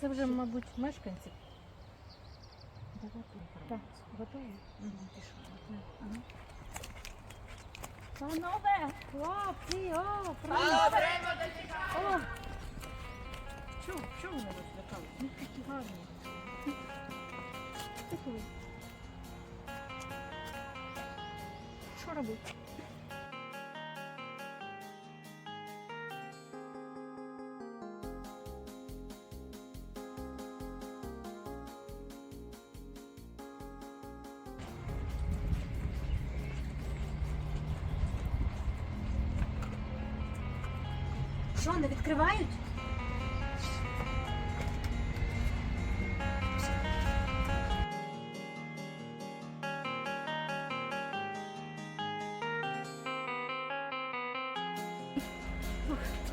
це вже, мабуть, мешканці. Так, готові? Панове, хлопці, о, привіт! О! Чому, чому вони вас лякали? Ну, такі гарні. Тихо. Що робити? Що, не відкривають?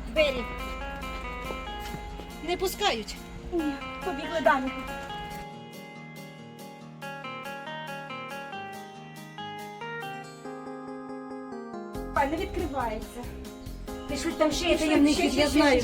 Двері. Не пускають. Ні, побігли далі. Не відкривається. Пишуть там ще є таємний я знаю.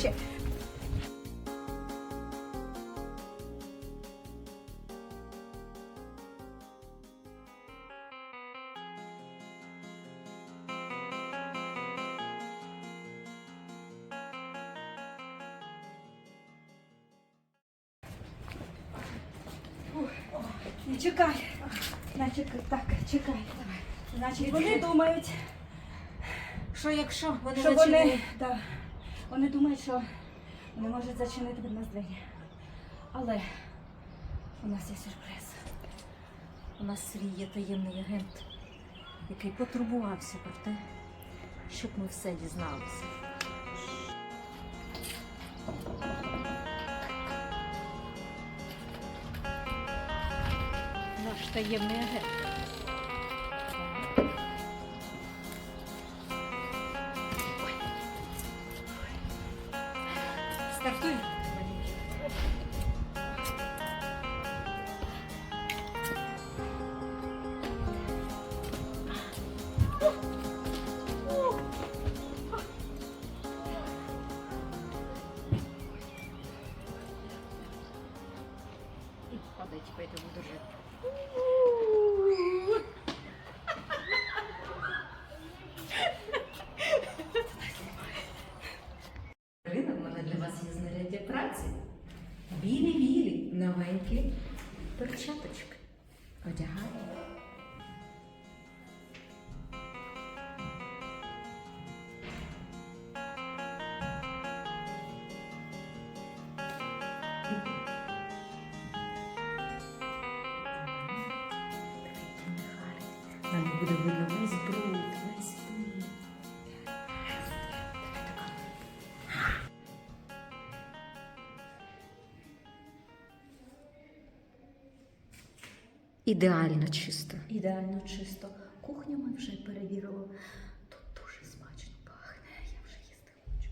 Вони що вони, да, вони думають, що вони можуть зачинити від нас двері. Але у нас є сюрприз. У нас свій є таємний агент, який потурбувався про те, щоб ми все дізналися. Наш таємний агент. Буде видно весь бруд, весь. Ідеально чисто. Ідеально чисто. Кухню ми вже перевірили. Тут дуже смачно пахне. Я вже їсти хочу.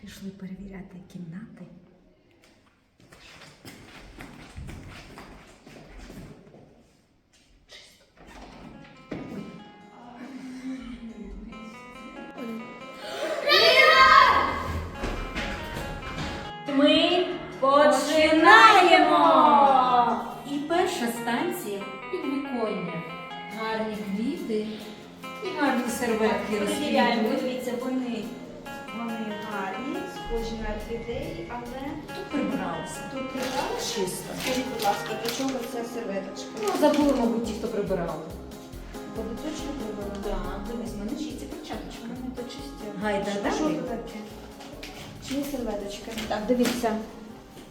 Пішли перевіряти кімнати. Перевіряємо, дивіться, вони, вони гарні, схожі на орхідеї, але Тут прибралося. тут прибрали. Чисто. Скажіть, будь ласка, для чого ця серветочка? Ну, забули, мабуть, ті, хто прибирали. Бо ви точно прибрали? Так, дивись, мене чисті перчаточки. Вони то чисті. Гайда Що- Що тут таке? Чиї серветочки? Так, дивіться.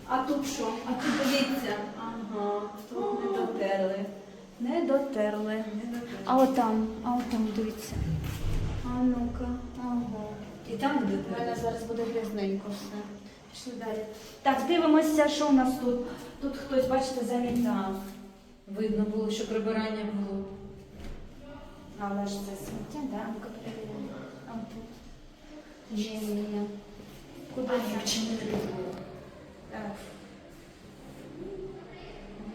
А тут що? А тут дивіться. Ага, тут не дотерли. Не дотерли. А отам, а отам, дивіться. Ну-ка, ага. І там буде У мене зараз буде грязненько все. Пішли далі. Так, дивимося, що у нас тут. Тут хтось, бачите, замітав. Видно було, що прибирання було. Але ж це сміття, да? Ну-ка перевіряємо. А тут. Ні. Куди не Так.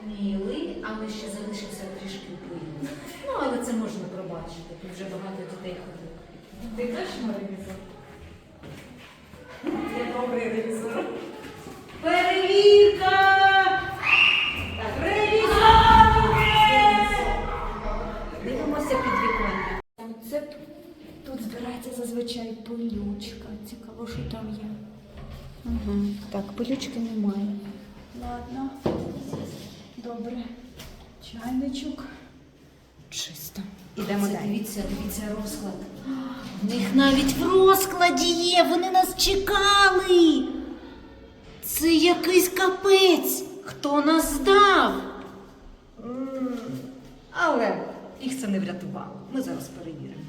Мілий, але ще залишився трішки пилу. Ну, але це можна пробачити. Тут вже багато дітей ходить. Ти теж на ревізор? Я добрий ревізор. Перевірка! Ревізор! Дивимося під віконня. Це тут збирається зазвичай пилючка. Цікаво, що там є. Угу. Так, пилючки немає. Ладно. Добре. Чайничок. Чисто. Ідемо далі. дивіться, дивіться розклад. В них навіть в розкладі є, вони нас чекали. Це якийсь капець. Хто нас здав? М, Але їх це не врятувало. Ми зараз перевіримо.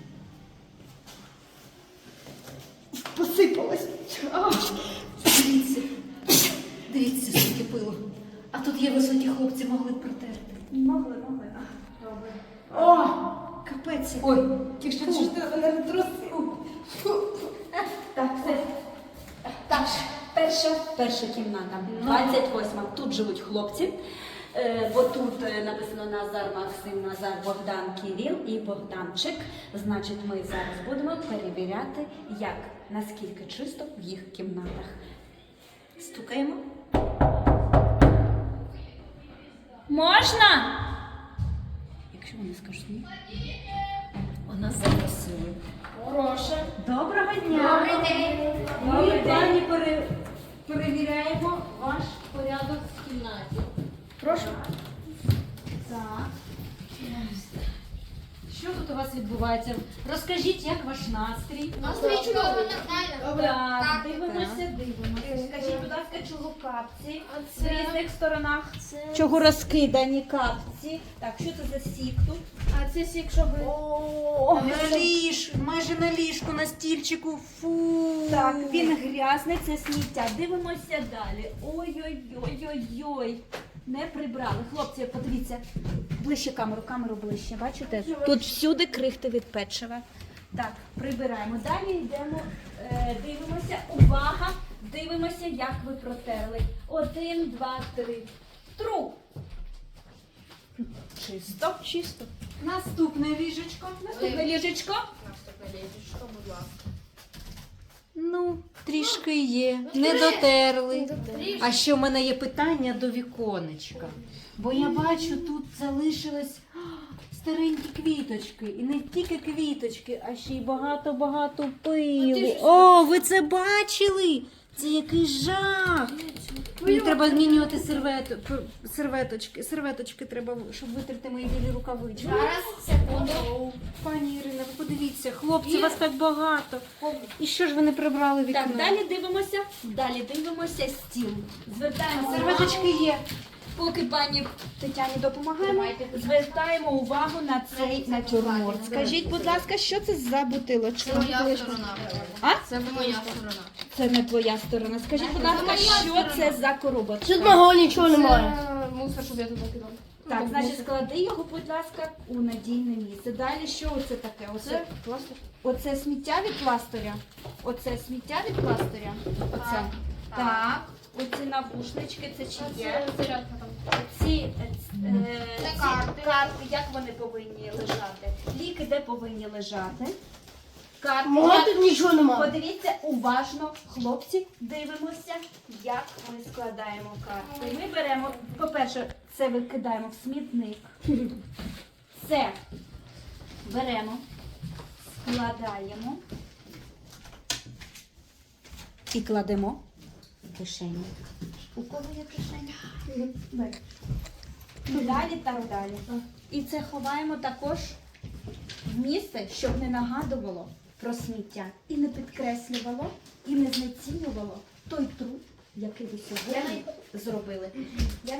Посипалась. Дивіться, дивіться, скільки пилу. А тут є високі хлопці, могли б протерти. Могли, могли. А, Добре. О! Капець. Ой, Тільки що ж ти мене не трусив. Так, все. Так, перша, перша кімната. 28. Тут живуть хлопці. Е, бо тут е, написано Назар Максим, Назар Богдан Кіріл і Богданчик. Значить, ми зараз будемо перевіряти, як наскільки чисто в їх кімнатах. Стукаємо. Можна? Якщо не скажеш ні. вона запросила. Хороша. Доброго дня! Ми пані пере- перевіряємо ваш порядок в кімнаті. Прошу. Так. Що тут у вас відбувається? Розкажіть, як ваш настрій? Настрій чудово, нормально. Так, дивимося, дивимося. Скажіть, будь ласка, чого капці в різних сторонах? Чого розкидані капці? Так, що це за сік тут? А це сік, щоб... О, На ліж, майже на ліжку, на стільчику. Фу. Так, він грязний, це сміття. Дивимося далі. Ой-ой-ой-ой-ой. Не прибрали. Хлопці, подивіться. Ближче камеру, камеру ближче. Бачите? Тут всюди крихти від печива. Так, прибираємо. Далі йдемо, е, дивимося. Увага! Дивимося, як ви протерли. Один, два, три. Тру. Чисто, чисто. Наступне ліжечко. Наступне ліжечко. Наступне ліжечко, будь ласка. Ну, трішки є. Не дотерли. А ще в мене є питання до віконечка. Бо я бачу, тут залишились старенькі квіточки. І не тільки квіточки, а ще й багато-багато пилу. О, ви це бачили? Це який жах. Мені треба змінювати сервету, серветочки. Серветочки треба, щоб витерти мої білі рукавички. Зараз, секунду. Пані Ірина, ви подивіться, хлопці, вас так багато. І що ж ви не прибрали вікно? Так, далі дивимося. Далі дивимося стіл. Звертаємо Серветочки є. Поки пані Тетяні допомагаємо, звертаємо увагу на цей натюрморт. Скажіть, будь ласка, що це за бутилочка? Це моя сторона. А? Це моя сторона. Це не твоя сторона. Скажіть, будь ласка, що це за коробочка? Тут мого нічого немає. Це мусор, щоб я тут накидав. Так, значить, склади його, будь ласка, у надійне місце. Далі що оце таке? Оце, пластир. оце сміття від пластиря. Оце сміття від пластиря. Оце. Так. Оці навушнички, це чи є? Це зарядка. Ці, е, е, ці карти. карти, як вони повинні лежати? Ліки де повинні лежати? Карти. Мого як- тут нічого немає. Подивіться уважно, хлопці, дивимося, як ми складаємо карти. Ми беремо, по-перше, це викидаємо в смітник. Це беремо, складаємо і кладемо в кишеню. У кого є кишеня? Далі так далі. І це ховаємо також в місце, щоб не нагадувало про сміття і не підкреслювало, і не знецінювало той труд, який ви сьогодні зробили.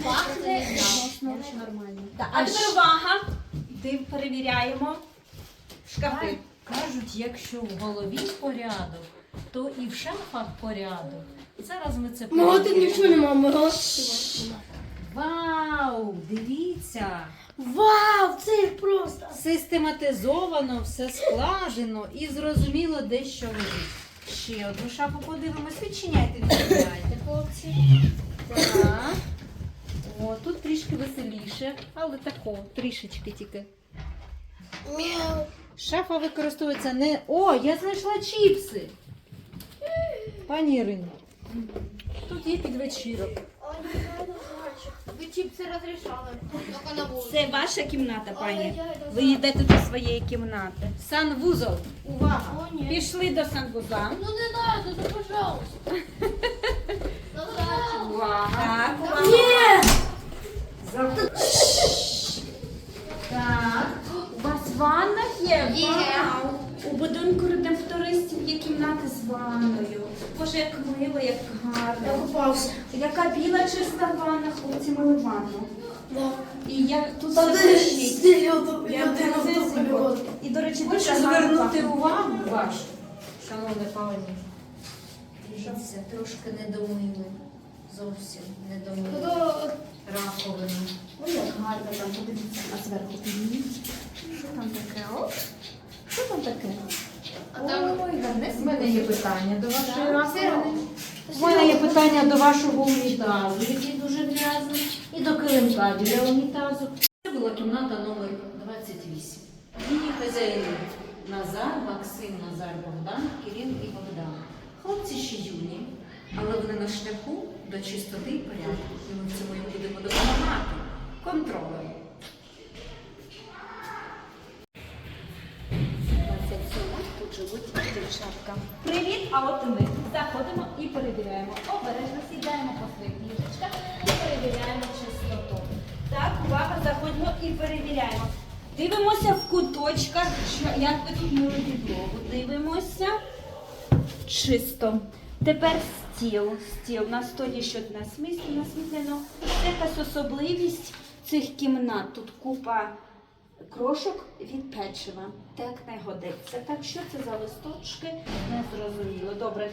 Пахне відносно нормально. Так, а тепер увага! Див, перевіряємо шкафи. Кажуть, якщо в голові порядок, то і в шафах порядок. Зараз ми це Мого тут нічого немає. Мого. Вау! Дивіться! Вау, це просто. Систематизовано, все складено і зрозуміло, де що лежить. Ще одну шафу подивимось. Відчиняйте, відчиняйте, хлопці. Так. О, тут трішки веселіше, але тако, трішечки тільки. Мяу. Шафа використовується не. О, я знайшла чіпси. Пані Ірино, тут є підвечірок. Разрешала. Только на вулиці. Це ваша кімната, пані. Ви йдете до своєї кімнати. Санвузол. Увага! О, ні. Пішли до санвуза. Ну не надо, ну пожалуйста. Ну. Так, Ні! Так. У вас ванна є? Є. Вау. У будинку редемптористів є кімнати з ванною. Боже, як мило, як Я гарно. купався. Яка біла чиста ванна, хлопці мили ванну. Да. І я тут Та все ти Я. І, до речі, Хочу дуже гарно звернути пахне. увагу вашу, шановне пані. Дивіться, трошки недомили. Зовсім недомили. Раковину. Ой, як гарно там, подивіться, а зверху підніміть. Що там таке? О, що там таке? Ой. У мене є питання до вашої раковини. У мене є питання до вашого унітазу, який дуже грязний, і до килимка біля унітазу. Це була кімната номер 28. Її хазяїни Назар, Максим, Назар, Богдан, Кирил і Богдан. Хлопці ще юні, але вони на шляху до чистоти і порядку. І ми в цьому їм будемо допомагати контролем. Живуть дівчатка. Привіт, а от і ми заходимо і перевіряємо. Обережно сідаємо по своїх ліжечках і перевіряємо чистоту. Так, увага, заходимо і перевіряємо. Дивимося в куточках, що як тут мили підлогу. Дивимося чисто. Тепер стіл. Стіл на столі що насміслено, насміслено. Це якась особливість цих кімнат. Тут купа крошок від печива. Так не годиться. Так що це за листочки? Не зрозуміло. Добре.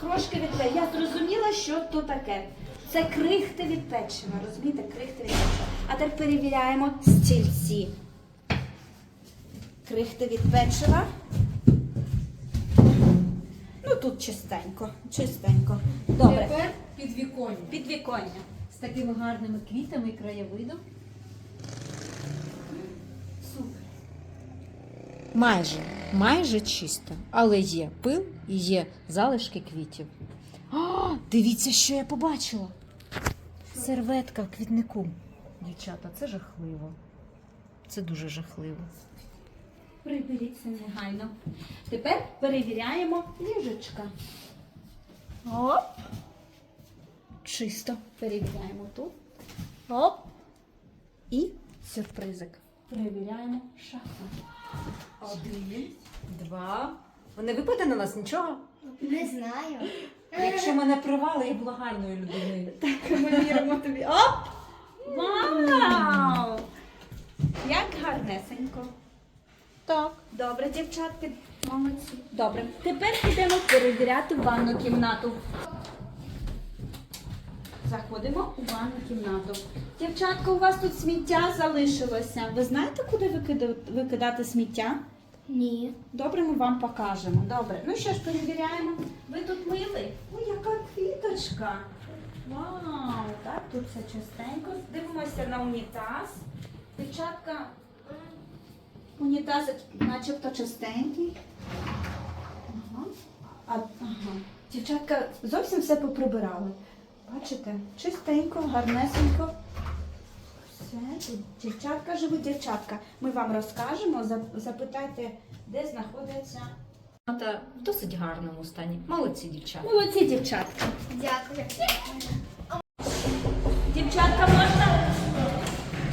Крошки від печива. Я зрозуміла, що то таке. Це крихти від печива. Розумієте? Крихти від печива. А тепер перевіряємо стільці. Крихти від печива. Ну тут чистенько, чистенько. Добре. Тепер підвіконня. Підвіконня. З такими гарними квітами і краєвидом. Майже, майже чисто, але є пил і є залишки квітів. О, дивіться, що я побачила. Серветка в квітнику. Дівчата, це жахливо. Це дуже жахливо. Приберіться негайно. Тепер перевіряємо ліжечка. Оп. Чисто. Перевіряємо тут. Оп. І сюрпризик. Перевіряємо шафу. Один, два. Ви не випаде на нас нічого? не знаю. Якщо мене привали, я була гарною людиною. Ми віримо тобі. Оп! Вау! Як гарнесенько. Так. Добре, дівчатки, молодці. Добре. Тепер підемо перевіряти ванну кімнату. Заходимо у ванну кімнату. Дівчатка, у вас тут сміття залишилося. Ви знаєте, куди викида- викидати сміття? Ні. Добре, ми вам покажемо. Добре. Ну що ж, перевіряємо. Ви тут мили? Ой, яка квіточка. Вау, так, тут все чистенько. Дивимося на унітаз. Дівчатка, унітаз начебто чистенький. Ага. А, ага. Дівчатка зовсім все поприбирали. Бачите, чистенько, гарнесенько. Все, тут дівчатка живуть, дівчатка. Ми вам розкажемо, запитайте, де знаходиться. Та в досить гарному стані. Молодці дівчата. Молодці, дівчатка. Дякую. Дівчатка, можна?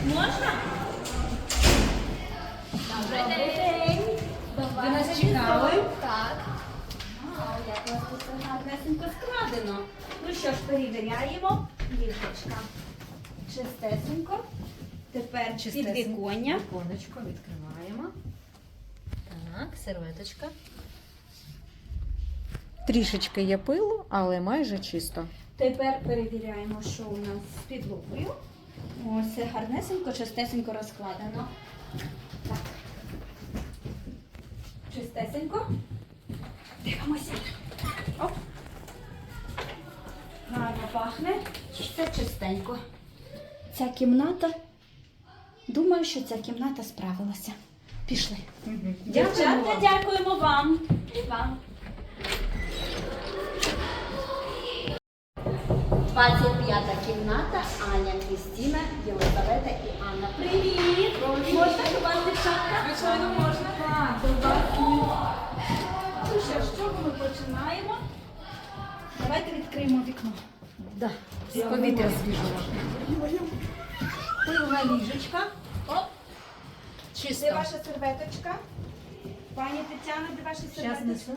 Можна? Добрий день. Ви нас чекали? Так. Вау, як у вас тут гарнесенько складено. Що ж, перевіряємо. Ліжечка. Чистесенько. Тепер Чистесенько. підвіконня. Віконечко відкриваємо. Так, серветочка. Трішечки є пилу, але майже чисто. Тепер перевіряємо, що у нас з підлогою. Ось гарнесенько, чистесенько розкладено. Так. Чистесенько. Дивимося. Оп. Гарно пахне. Все чистенько. Ця кімната. Думаю, що ця кімната справилася. Пішли. Дівчатка, дякуємо вам. І вам. 25 кімната, Аня, Крістіна, Єлизавета і Анна. Привіт! Можна до вас, дівчатка? Звичайно, можна. Так, до вас. Ну що, з чого ми починаємо? Давайте відкриємо вікно. Да. З повітря свіжого. Пилна ліжечка. Оп, де ваша серветочка? Пані Тетяна, де ваша Щас серветочка? несу.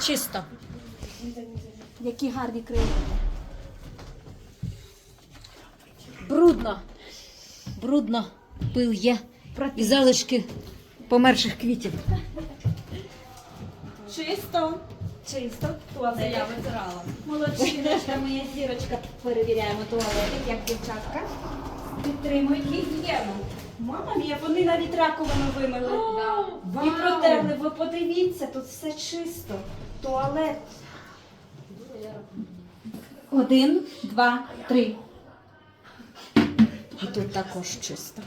Чисто. Які гарні крила. Брудно. Брудно. Пил є. І залишки померших квітів. Чисто. Чисто. Туалет. я витирала. Молодчиночка, моя зірочка. Перевіряємо туалетик, як дівчатка. Підтримують гігієну. Мама мія, вони навіть раковину вимили. І протерли. Ви подивіться, тут все чисто. Туалет. Один, два, три. І тут також чисто.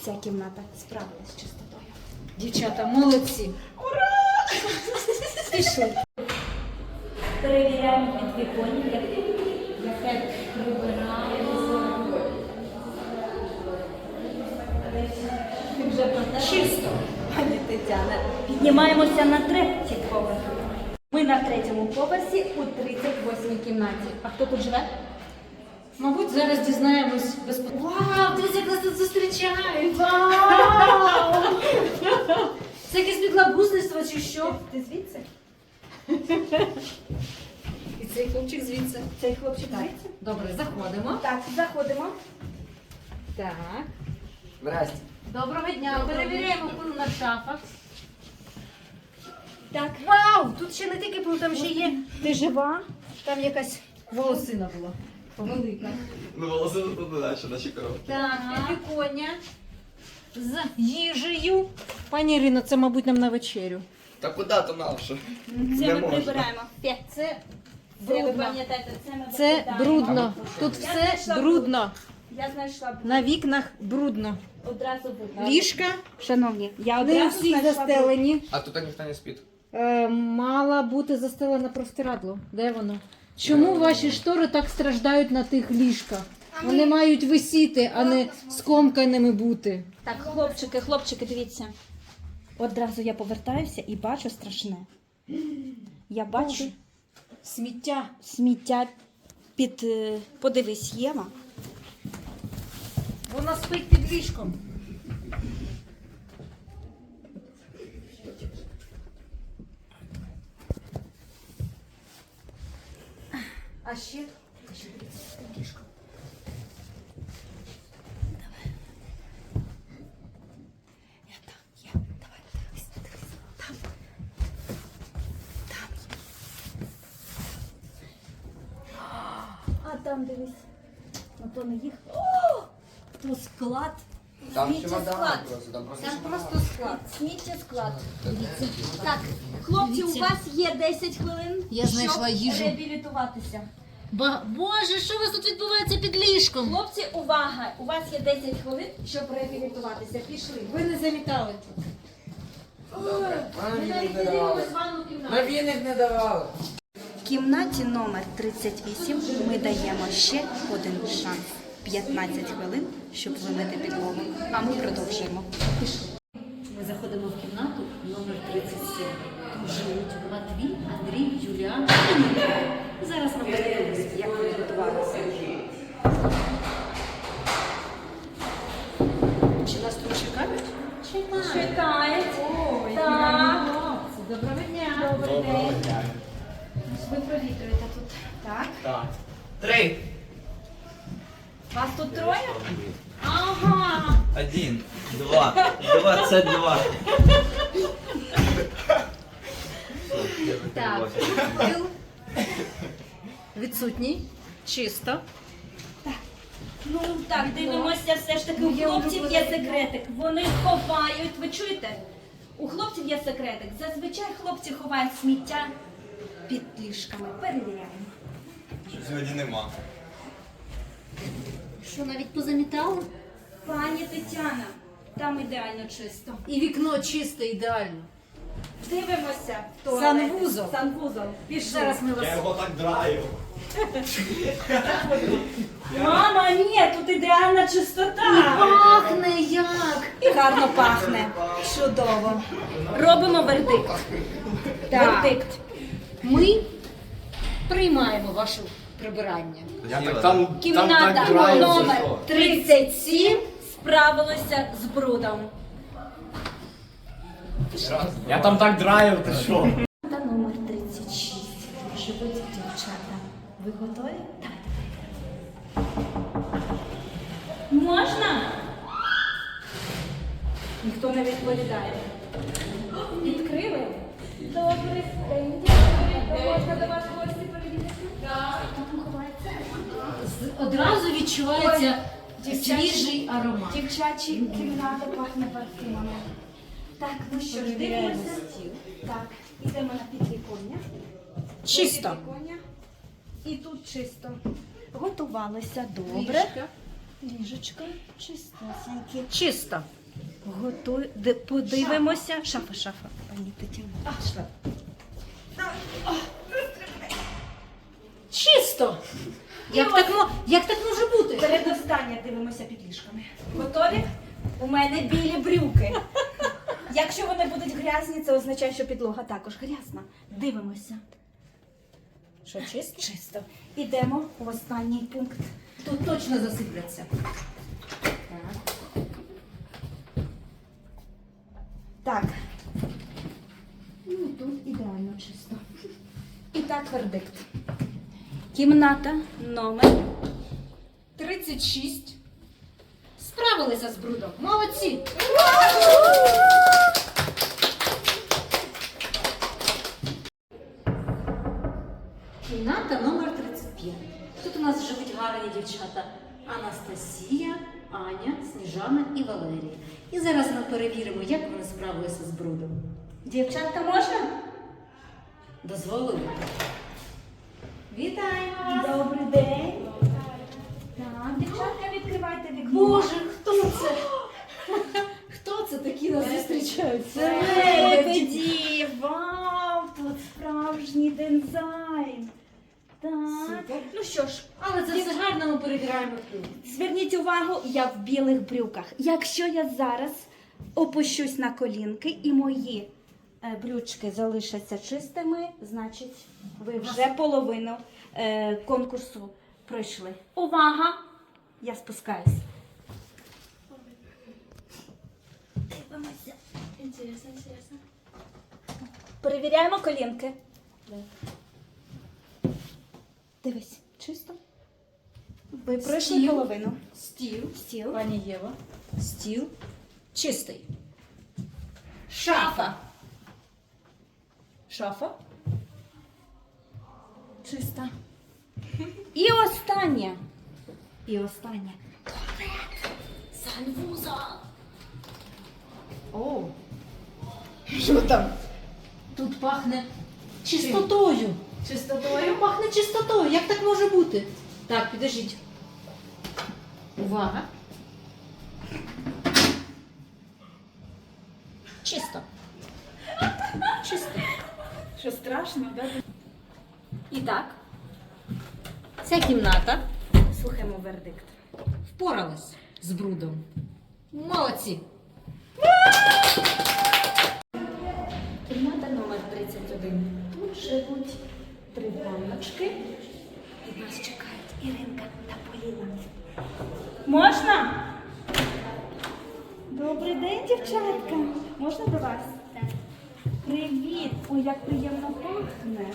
Ця кімната справилась з чистотою. Дівчата, молодці. Пішли. Перевіряємо підвіконня, яке, прибираємо. Чисто, пані Тетяна. Піднімаємося на третій поверх. Ми на третьому поверсі у 38 кімнаті. А хто тут живе? Мабуть, зараз дізнаємось без Вау, дивіться, як нас тут зустрічають! Вау! Це якесь підлабузництво чи що? Ти звідси? І цей хлопчик звідси. Цей хлопчик звідси? Добре, заходимо. Так, заходимо. Так. Здрасте. Доброго дня. Перевіряємо пил на шафах. Так. Вау! Тут ще не тільки пил, там ще є. Ти жива? Там якась волосина була. Велика. Ну, волоси тут далі, наші коробки. Так, підвіконня з їжею. Пані Ірино, це, мабуть, нам на вечерю. Та куди то наше? Це Не ми можна. прибираємо. Фе. Це Це ви брудно. пам'ятаєте, це ми Це викидаємо. брудно. Тут все брудно. Я знайшла бруд. На вікнах брудно. одразу видно. Ліжка Шановні, я не одразу всі знайшла застелені. А тут ніхто не спить. Е, мала бути застелена простирадло. Де воно? Чому ваші штори так страждають на тих ліжках? Вони мають висіти, а не скомканими бути. Так, хлопчики, хлопчики, дивіться. Одразу я повертаюся і бачу страшне. Я бачу Сміття. сміття під. е, Подивись, Єва. Вона спить під ліжком. А ще Я там, є. Давай, дивись, дивись. Там. Там. А там дивись. Ну то не їх. О! То склад. Там чемодан склад. просто, там просто Там чемодан. просто склад. Сміття склад. Так, хлопці, у Дивіться. вас є 10 хвилин, Я знайшла щоб їжу. реабілітуватися. Ба- Боже, що у вас тут відбувається під ліжком? Хлопці, увага! У вас є 10 хвилин, щоб реабілітуватися. Пішли. Ви не замітали. Добре. Ми навіть не ванну кімнату. На віник не давали. В кімнаті номер 38 ми даємо ще один шанс. 15 хвилин, щоб вимити підлогу. А ми продовжуємо. Ми заходимо в кімнату номер 37. Тут живуть Матвій, Андрій, Юліан і. Зараз нам подивимося, як вони готувалися. Чи нас тут чекають? Чекають. Чекають. Ой, Так. Доброго дня. Добрий день. Ви провітрюєте тут. Так. Так. Три. Вас тут троє? Ага. Один, два, двадцать два. Так, пил відсутній, чисто. Ну так, дивимося, все ж таки у Ну, хлопців є секретик. Вони ховають, ви чуєте? У хлопців є секретик. Зазвичай хлопці ховають сміття під ліжками. Перевіряємо. Сьогодні нема. Що навіть позамітали? Пані Тетяна, там ідеально чисто. І вікно чисте, ідеально. Дивимося. в. Санвузол. Санвузол. Пішли. Зараз ми вас. його так драю. Мама, ні, тут ідеальна чистота. Пахне як! І гарно пахне. Чудово. Робимо вердикт. Так. Вердикт. Ми приймаємо ваше прибирання. Я так там, Кімната номер 37 справилася з брудом. Я там так драю, ти що? Та номер 36. Живуть дівчата. Ви готові? Так. Можна? Ніхто не відповідає. Одразу відчувається свіжий аромат. Дівчачі кімната пахне парфумами. Так, ну що ж, дивимося. Так, ідемо на підвіконня. Чисто. Підвіконня. І тут чисто. Готувалися добре. Ліжка. Ліжечко чистосеньке. Чисто. Готуй... де- Подивимося. Шафа, шафа, пані Тетяна. Чисто! Як так, мо- як так може бути? Передостання дивимося під ліжками. Готові? У мене білі брюки. Якщо вони будуть грязні, це означає, що підлога також грязна. Дивимося. Що, чисто? Чисто. Ідемо в останній пункт. Тут точно засипляться. Так. Так. Ну, тут ідеально чисто. І так вердикт. Кімната номер 36. Справилися з брудом. Молодці! Кімната номер 35. Тут у нас живуть гарні дівчата Анастасія, Аня, Сніжана і Валерія. І зараз ми перевіримо, як вони справилися з брудом. Дівчатка можна? Дозволили? Вітаємо вас! Добрий день. Так, дівчатка, відкривайте вікно. Боже, хто це? Хто це такі нас зустрічають? Це лебеді! Вау! Тут справжній дизайн. Так. Супер. Ну що ж, Але це все гарно ми перевіряємо тут. Зверніть увагу, я в білих брюках. Якщо я зараз опущусь на колінки і мої брючки залишаться чистими, значить ви вже половину е, конкурсу пройшли. Увага! Я спускаюсь. Перевіряємо колінки. Дивись, чисто. Ви пройшли Стіл. половину. Стіл. Стіл. Пані Єва. Стіл. Чистий. Шафа. Шафа. Чиста. І останнє. І останнє. Туалет. Санвузол. О. Що там? Тут пахне чистотою. Чистотою. Пахне чистотою. Як так може бути? Так, підождіть. Увага. Чисто. Що страшно, да? І так, Ця кімната слухаємо вердикт. впоралась з брудом. Молодці. Кімната номер 31. Тут живуть три панночки. І нас чекають Іринка та Поліна. Можна? Добрий день, дівчатка. Можна до вас? Привіт! Ой, як приємно пахне.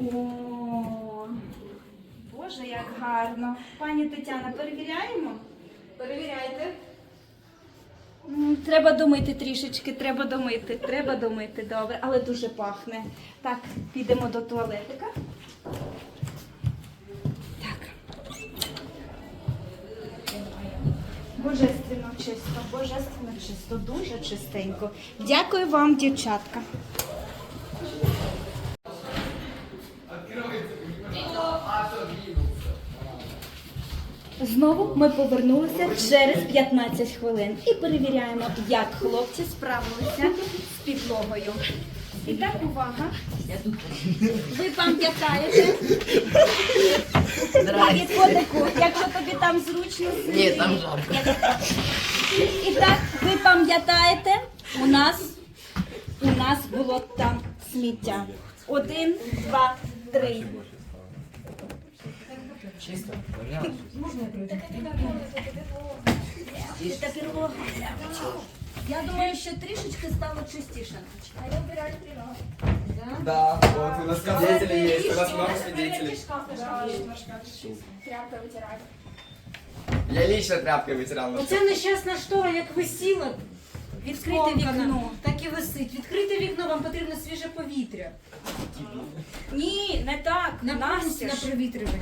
О, Боже, як гарно. Пані Тетяна, перевіряємо? Перевіряйте. Треба домити трішечки, треба домити, треба домити, добре, але дуже пахне. Так, підемо до туалетика. Так. Божественно чисто, божественно чисто, дуже чистенько. Дякую вам, дівчатка. Знову ми повернулися через 15 хвилин і перевіряємо, як хлопці справилися з підлогою. І так, увага. Ви пам'ятаєте? Привіт, котику, якщо тобі там зручно сиди. Ні, там жарко. І так, ви пам'ятаєте, у нас, у нас було там сміття. Один, два, три. Чиста підлога. Я думаю, що трішечки стало чистіше. А я убираю треног. Да, вот у нас свидетели есть, у нас много свидетелей. Тряпкой вытираю. Я лично тряпкой вытирал. на Оця нещасна штора, як висіла, Відкрите вікно. так і висить. Відкрите вікно, вам потрібно свіже повітря. Ні, не так. На Настя на ж. провітрювання.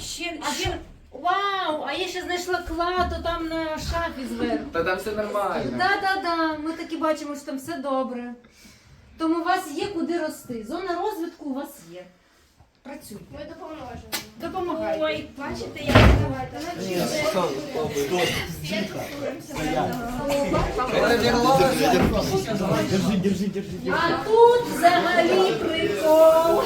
Ще, А ще що? Вау! А я ще знайшла кладу там на шафі зверху. Та там все нормально. Да-да-да, ми таки бачимо, що там все добре. Тому у вас є куди рости. Зона розвитку у вас є. Працюйте. Мы допоможем. Допомагайте. Ой, бачите, як Это верло. А тут взагалі прикол.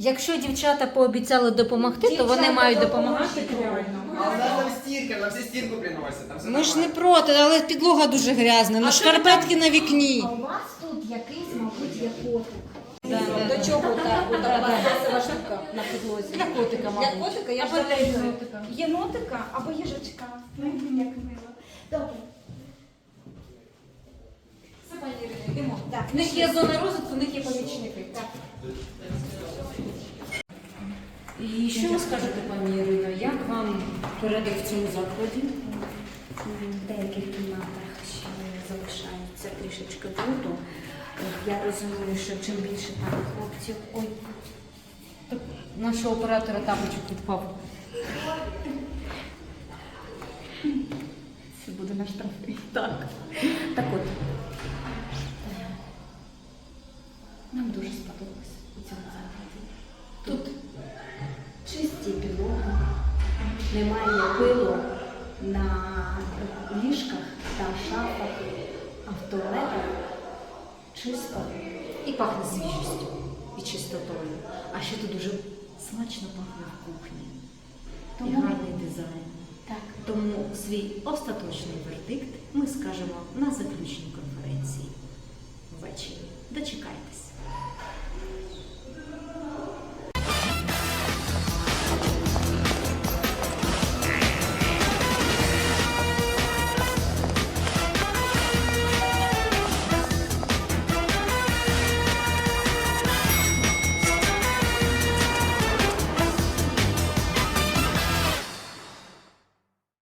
Якщо дівчата пообіцяли допомогти, то вони мають допомагати реально. А у нас там стирка, нам все стирку приносят. Там все Ми ж не нормально. проти, але підлога дуже грязна. Ну шкарпетки на вікні. А у вас тут якийсь, мабуть, є котик. До чого так? Така штука на підлозі. Для котика, Для котика я Або для так єнотика. Єнотика або їжачка. Ну, як мило. Добре. Йдемо. Так. В них є зона розвитку, в них є помічники. Так. І що ви скажете, пані Ірино, як вам порядок в цьому закладі? В деяких кімнатах ще залишається трішечки бруду. Я розумію, що чим більше там хлопців, ой, Нашого оператора тапочок відпав. це буде наш трофей. Так. Так от. Нам дуже сподобалося у цьому закладі. Тут чисті підлоги, немає пилу на ліжках та шафах, а в туалетах чисто. І пахне свіжістю. і чистотою. А ще тут дуже смачно пахне в кухні. І гарний дизайн. Так. Тому свій остаточний вердикт ми скажемо на заключній конференції.